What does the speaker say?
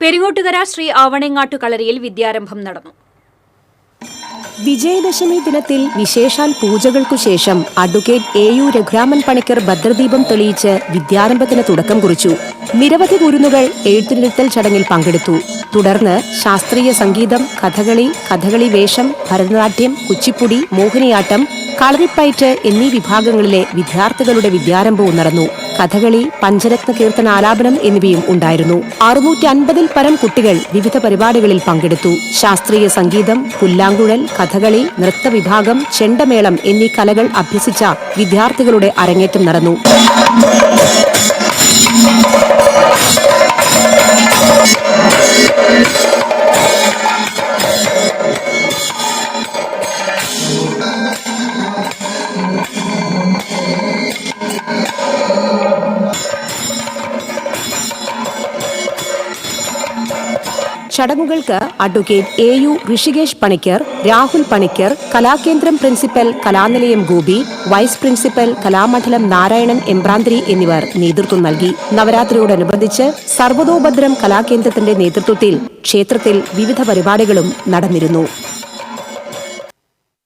പെരിങ്ങോട്ടുകര ശ്രീ ആവണങ്ങാട്ടു കളരിയിൽ വിദ്യാരംഭം നടന്നു. വിജയദശമി ദിനത്തിൽ വിശേഷാൽ പൂജകൾക്കു ശേഷം advocate A U Raghuraman Panicker ഭദ്രദീപം തെളിയിച്ച് വിദ്യാരംഭത്തിന് തുടക്കം കുറിച്ചു. നിരവധി കുരുന്നുകൾ എഴുത്തിനിരുത്തൽ ചടങ്ങിൽ പങ്കെടുത്തു. തുടർന്ന് ശാസ്ത്രീയ സംഗീതം കഥകളി കഥകളി വേഷം ഭരതനാട്യം കുച്ചിപ്പുടി മോഹിനിയാട്ടം കളരിപ്പയറ്റ് എന്നീ വിഭാഗങ്ങളിലെ വിദ്യാർത്ഥികളുടെ വിദ്യാരംഭവും നടന്നു. കഥകളി പഞ്ചരത്ന കീർത്തന ആലാപനം എന്നിവയും ഉണ്ടായിരുന്നു. അറുന്നൂറ്റി അൻപതിൽ പരം കുട്ടികൾ വിവിധ പരിപാടികളിൽ പങ്കെടുത്തു. ശാസ്ത്രീയ സംഗീതം പുല്ലാങ്കുഴൽ കഥകളി നൃത്തവിഭാഗം ചെണ്ടമേളം എന്നീ കലകൾ അഭ്യസിച്ച വിദ്യാർത്ഥികളുടെ അരങ്ങേറ്റം നടന്നു. ചടങ്ങുകൾക്ക് advocate A U Rishikesh Panicker Rahul Panicker Kalakendram principal Kalanilayam Gopi vice principal Kalamandalam Narayanan Embranthiri എന്നിവർ നേതൃത്വം നൽകി. നവരാത്രിയോടനുബന്ധിച്ച് സർവതോഭദ്രം കലാകേന്ദ്രത്തിന്റെ നേതൃത്വത്തിൽ ക്ഷേത്രത്തിൽ വിവിധ പരിപാടികളും നടന്നിരുന്നു.